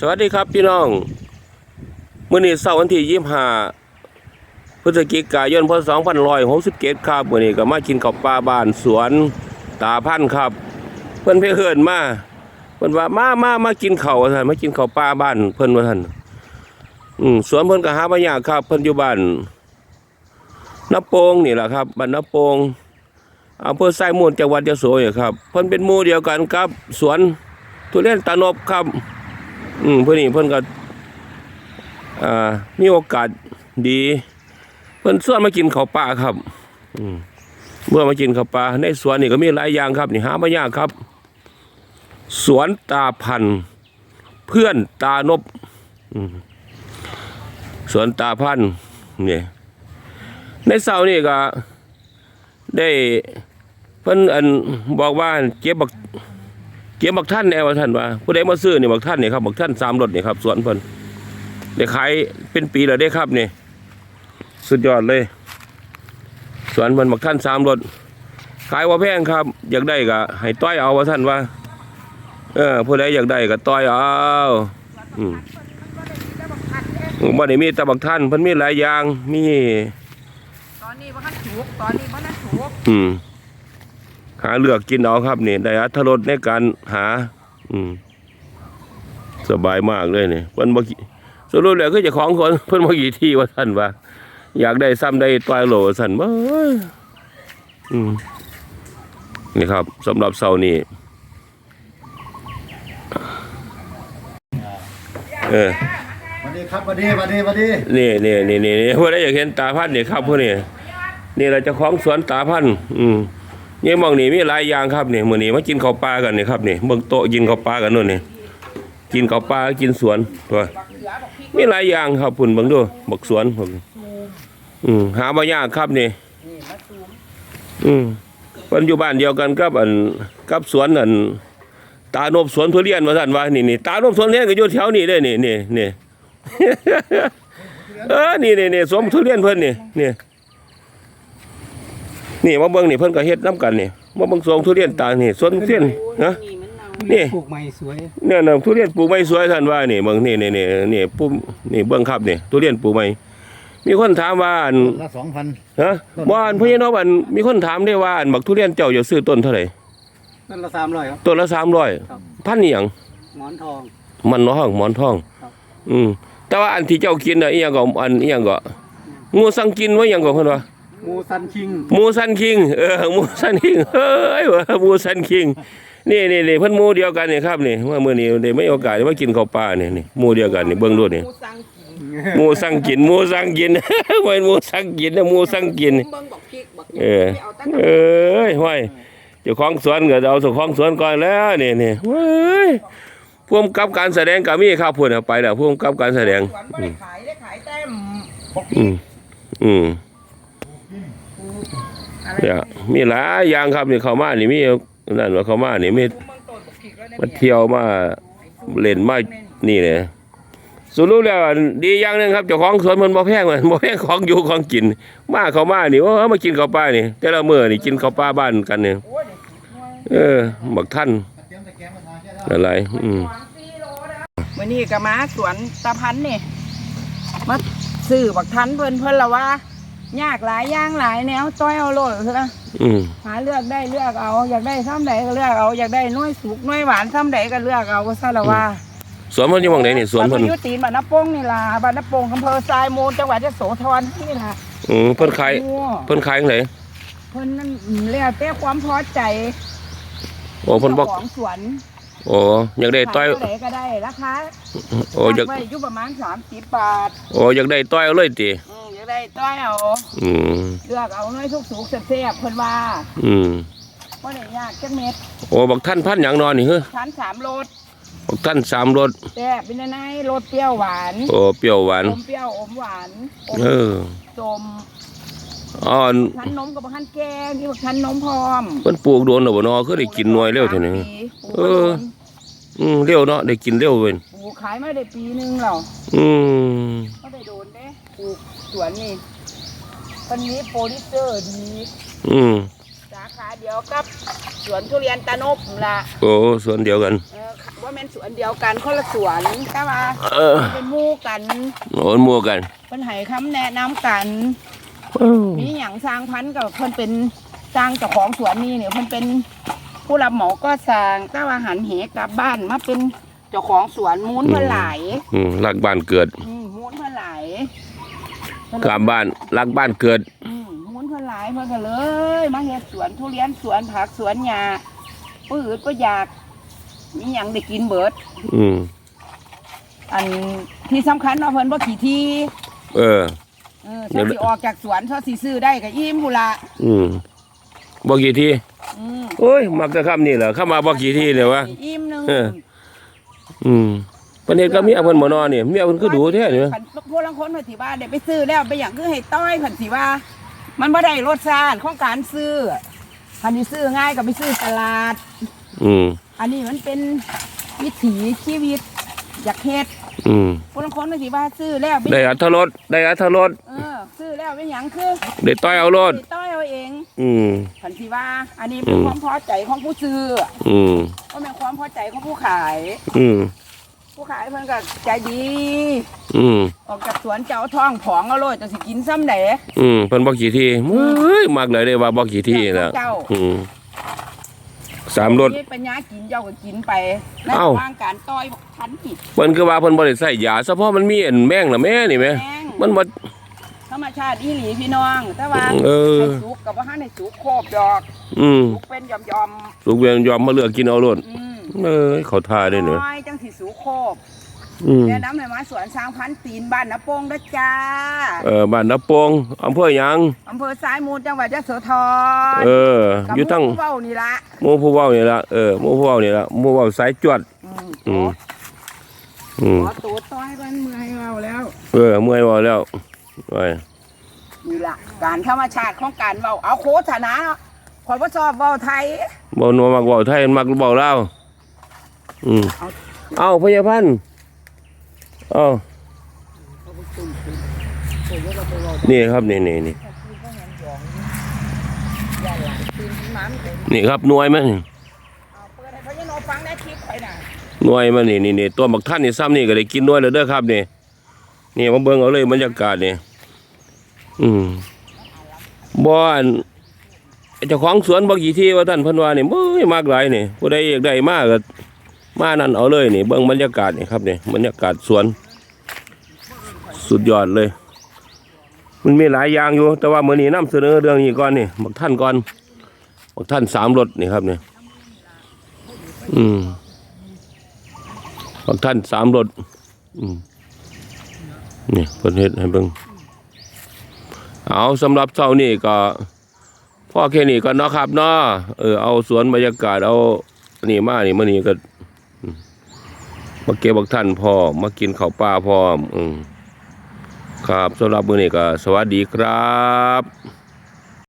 สวัสดีครับพี่น้องมื้อนี้เสาร์วันที่25พฤศจิกายนพศ2567ครับมื้อนี้ก็มากินข้าปลาบ้านสวนตาพันครับ เพิ่นเพิ่อนมาเพิ่นว่ามามามากินเข้าวว่าซั่นมากินเข้าปลาบ้านเพิ่นว่าซั่นอืมสวนเพิ่นก็หาบ่ยากครับ เพิ่นอยู่บ้านนาโปงนี่แหละครับบ้านนาโปงอำเภอไซมูลจังหวัดยะโสครับ เพิ่นเป็นมู่เดียวกันกับ สวนทุเรียนตานบครับ อืมเพื่อนนี่เพื่อนก็อ่ามีโอกาสดี เพื่อนส่วนมากินข้าวปลาครับ อืมเมื่อมากินข้าวปลาในสวนนี่ก็มีหลายอย่างครับ นี่หาไม่ยากครับ สวนตาพันธ์เพื่อนตานบสวนตาพันนี่ในเสาร์นี่ก็ได้เพิ่นอันบอกว่าเก็บบัก เกี่ยวบักท่านแนวว่าท่านว่าผู้ใดมาซื้อนี่บักท่านนี่ครับบักท่านสามรถนี่ครับสวนเพิ่นได้ขายเป็นปีแล้วได้ครับนี่สุดยอดเลย สวนเพิ่นบักท่านสามรถขายว่าแพงครับ อยากได้ก็ให้ต้อยเอาว่าท่านว่า เออผู้ใดอยากได้ก็ต้อยเอาอืมบ่ได้มีแต่บักท่านเพิ่นมีหลายอย่างมีตอนนี้บ่ทันถูกตอนนี้บ่ทันถูกอืม หาเลือกกินเอาครับนี่ได้อัธรสในการหา อืมสบายมากเลยนี่เพิ่นบ่กี่สรุปแล้วคือเจ้าของคนเพิ่นบ่กี่ที่ว่าท่านว่า อยากได้ซ้ำได้ตวายโหลว่าซั่นเบ้ยอืมนี่ครับสำหรับเสาร์นี้เออสวัสดีครับสวัสดีสวัสดีสวัสดีนี่นี่นี่นี่นี่ผู้ใดอยากเห็นตาพันธุ์นี่ครับผู้นี่นี่เราจะของสวนตาพันธุ์อืม นี่หมองนี่มีหลายอย่างครับนี่มื้อนี้มากินข้าวปลากันนี่ครับนี่เบิ่งโต๊ะกินข้าวปลากันนู่นนี่กินข้าวปลากินสวนตัวมีหลายอย่างครับพุ่นเบิ่งดูบักสวนผมอืมหาบ่ยากครับนี่อืมเพิ่นอยู่บ้านเดียวกันกับอันกับสวนอันตาโนบสวนทุเรียนว่าซั่นว่านี่นี่ตาโนบสวนเรียนก็อยู่แถวนี้เด้นี่นี่นี่เออนี่นี่นี่สวมทุเรียนเพิ่นนี่นี่ นี่มาเบิ่งนี่เพิ่นก็เฮ็ดน้ำกันนี่มาเบิ่งสวมทุเรียนตานี่สวนทุเรียนนะนี่ปลูกใหม่สวยเนี่ยน่ะทุเรียนปลูกไม้สวยท่านว่านี่เบิ่งนี่นี่นี่นี่ปุ๊บนี่เบิ่งครับนี่ทุเรียนปลูกไม้มีคนถามว่าอันละสองพันฮะว่าอันพี่น้องอันมีคนถามได้ว่าอันบักทุเรียนเจ้าจะซื้อต้นเท่าไหร่ต้นละสามร้อยครับต้นละครับ300พันนี่หยังหมอนทอง มันน้องหมอนทองครับอืมแต่ว่าอันที่เจ้ากินน่ะอีหยังก็อันอีหยังก็งูสังกินว่าหยังก็เพิ่นว่า งูซันคิงหมูสันคิง เออหมูสันคิงเฮ้ยว่าหมูสันคิงนี่นี่นี่เพิ่นหมูเดียวกันนี่ครับนี่ว่ามื้อนี้ได้ไม่โอกาสได้มากินข้าวปลานี่นี่หมูเดียวกันนี่เบิ่งดูนี่ผู้สั่งกินหมูสังกินหมูสังกินบ่แม่นหมูสังกินนะหมูสังกินเบิ่งบอกพริกบอกเออไม่เอาตั้งเอ้ยห้อยเจ้าของสวนก็เอาเจ้าของสวนก่อนแล้วนี่นี่เว้ยผู้กำกับการแสดงก็มีครับพุ่นน่ะไปแล้วผู้กำกับการแสดงสวนบ่ได้ขายได้ขายแต้มบอกพอืริกมอืมอะไร เนี่ยมีหลายอย่างครับนี่เข้ามานี่มีนั่นว่าเข้ามานี่มีเมืองต้นบอกพริกแล้วมาเนี่ยเที่ยวมาเล่นมานี่เลยสรุปแล้วดีอย่างหนึงครับเจ้าของสวนมันบ่แพงมันบ่แพงของอยู่ของกิน มาเขามานี่ว่ามากินข้าวปลานี่ แต่ละมื้อนี่กินข้าวปลาบ้านกันนี่โอ้ยเออบักท่านอะไรอืมสามสี่โลนะมื้อนี้ก็มาสวนตาพันนี่มาซื้อบักทันเพิ่นเพิ่นละว่า ยากหลายอย่างหลายแนวต้อยเอาโลดเถอะอืมหาเลือกได้เลือกเอา อยากได้ซ้ำใดก็เลือกเอาอยากได้น้อยสุกน้อยหวานซ้ำใดก็เลือกเอาซะละว่าสวนเพิ่นอยู่หม่องใดนี่สวนเพิ่นบ้ายุตีนบ้านน้ำโป่งนี่ล่ะบ้านน้ำโป่งอำเภอทรายมูลจังหวัดยโสธรนี่ล่ะอืมเพิ่นขายเพิ่นขายจังไดเพิ่นนั่นแล้วแต่ความพอใจโอ้เพิ่นบอกจ้าของสวนโอ้อยากได้ต้อยขายเท่าไหร่ก็ได้ราคาโอ้อยากไว้อยู่ประมาณ30บาทโอ้อยากได้ต้อยเอาเลยติอืมอยาก ได้ต้อยเอาอืมเลือกเอาน้อยสุกสุกๆแซ่บๆเพิ่นว่าอืมบ่ได้ยากจักเม็ดโอ้บักท่านพันหยังนอนนี่เฮ้อชั้นสามโลดบักท่านสามรสแซ่บเป็นไงรสเปรี้ยวหวานโอ้เปรี้ยวหวานอมเปรี้ยวอมหวานอมเออส้มอ๋อชั้นนมกับชั้นแกงนี่บอกชั้นนมพร้อมเพิ่นปลูกโดนหรอบ่เนาะคือได้กินหน่วยเร็วเท่านี้ปีปลูกเอออืมเร็วเนาะได้กินเร็วเว้ยปลูกขายมาได้ปีหนึงแล้วอืมก็ได้โดนเด้ ปลูกสวนนี่วันนี้โปรดิวเซอร์ดีอืมจ้างขาเดียวกับสวนทุเรียนตะนบล่ะโอ้สวนเดียวกัน เออว่าแม่นสวนเดียวกันคนละสวนแต่ว่าเออเป็นหมู่กันโอ้มัวกันเพิ่นให้คำแนะนำกันมีหยังสร้างพันธุ์กับเพิ่นเป็นสร้างเจ้าของสวนนี่เนี่ยเพิ่นเป็นผู้รับเหมาก็สร้างแต่ว่าหันเหกลับบ้านมาเป็นเจ้าของสวนมูลเพิ่นหลายอืมรักบ้านเกิด อืมมูลเพิ่นหลาย กลับบ้านรักบ้านเกิดอืมมูลเพิ่นหลายเพิ่นก็เลยมาเฮ็ดสวนทุเรียนสวนผักสวนหญ้าปื้ดก็อยากมีหยังได้กินเบิด อืมอันที่สำคัญเนาะเพิ่นบ่ขี้ที่เออเออถ้าสิออกจากสวนถ้าสิซื้อได้ก็อิ่มพุ่นละอืมบ่กี่ทีอืมโอ้ยมักจะคำนี่แหละเข้ามาบ่กี่ทีเลยวะอิ่มหนึงเอออืม ประเด็นก็เมียเพิ่นบ่นอนนี่เมียเพิ่นคือดูแท้นี่วะคันพวกลังคนเพิ่นสิว่าได้ไปซื้อแล้วไปอย่างคือให้ต้อยเพิ่นสิว่า มันบ่ได้รสชาติของการซื้อคันนี้ซื้อง่ายก็ไปซื้อตลาด อืมอันนี้มันเป็นวิถีชีวิตอยากเฮ็ดอืมพวกลังคนเพิ่นสิว่าซื้อแล้วไปได้อัธรสได้อัธรสเออซื้อแล้วเป็นหยังคือได้ต้อยเอารสไปต้อยเอาเองอืมคันสิว่า อันนี้เป็นอืมความพอใจของผู้ซื้ออืมก็เป็นความพอใจของผู้ขาย อืม ผู้ขายเพิ่นก็ใจดี อืมออกจากสวนเจ้าท้องผองเอาโลดจะสิกินซ้ำใดอืมเพิ่นบ่กี่ทีเฮ้ยมักเลยได้ว่าบ่กี่ทีน่ะเจ้าอืมสามรสนี่ปัญญากินเจ้าก็กินไปในเอ้าระหว่างการต้อยพันผิดเพิ่นคือว่าเพิ่นบ่ได้ใส่ยาเฉพาะมันมีอันแมงน่ะแม่นี่แหมแมงมันบ่ธรรมชาติอีหลีพี่น้อง แต่ว่าเออให้สุกกับว่าให้สุกโคบดอก อืมสุกเป็นยอมยอมลูกเวียนยอมมาเลือกกินเอาโลดๆอืม เอ้ยเขาท่าได้เนอะน้อยจังสิสุกโคบอืมแนะนำให้มาสวนช้างพันตีนบ้านนาโปงนะจ้าเออบ้านนาโปงอำเภอหยัง อำเภอสายมูลจังหวัดยะโสธรเออ กับอยู่ทั้งหมู่เว้านี่ละหมู่ผู้เว้านี่ละเออหมู่ผู้เว้านี่ละหมู่เว้าสายจวด อืมอืม อืมขอตัวต้อยมันเมื่อยเว้าแล้ว เออเมื่อยเว้าแล้วไปนี่ล่ะการธรรมชาติของการเว้าเอาโคฐานะขอยบ่ชอบเว้าไทยบ่นัวมักเว้าไทยมักเว้าลาว อืมเอาพยาพันธ์เอานี่ครับนี่นี่นี่นี่ครับหน่วยมันเอาเปิดให้เขายังนอนฟังได้คลิปข่อยน่ะหน่วยมันนี่นี่นี่ตัวบักท่านนี่ซ้ำนี่ก็ได้กินหน่วยแล้วเด้อครับนี่นี่มาเบิ่งเอาเลยบรรยากาศนี่อืมบ่อันเจ้าของสวนบ่กี่ที่ว่าท่านพิ่นวานี่เบ้ยมากหลายนี่ผู้ใดอยากได้มากก็ มานั่นเอาเลยนี่เบิ่งบรรยากาศนี่ครับนี่บรรยากาศสวน สุดยอดเลย มันมีหลายอย่างอยู่ แต่ว่าเมื้อนี้นํเสนอเรื่องนี้ก่อนนี่บักท่านก่อนบักท่านสามรถนี่ครับนี่อืมบางท่านสามรถอืมนี่เพิ่นเฮ็ดให้เบิ่งเอาสำหรับเช้านี้ก็พ่อแค่นี้ก็เนาะครับเนาะเออเอาสวนบรรยากาศเอานี่มานี่มื้อนี้ก็ มาเก็บบักท่านพอมากินข้าวปลาพร้อม อืมครับสำหรับมื้อนี้ก็สวัสดีครับ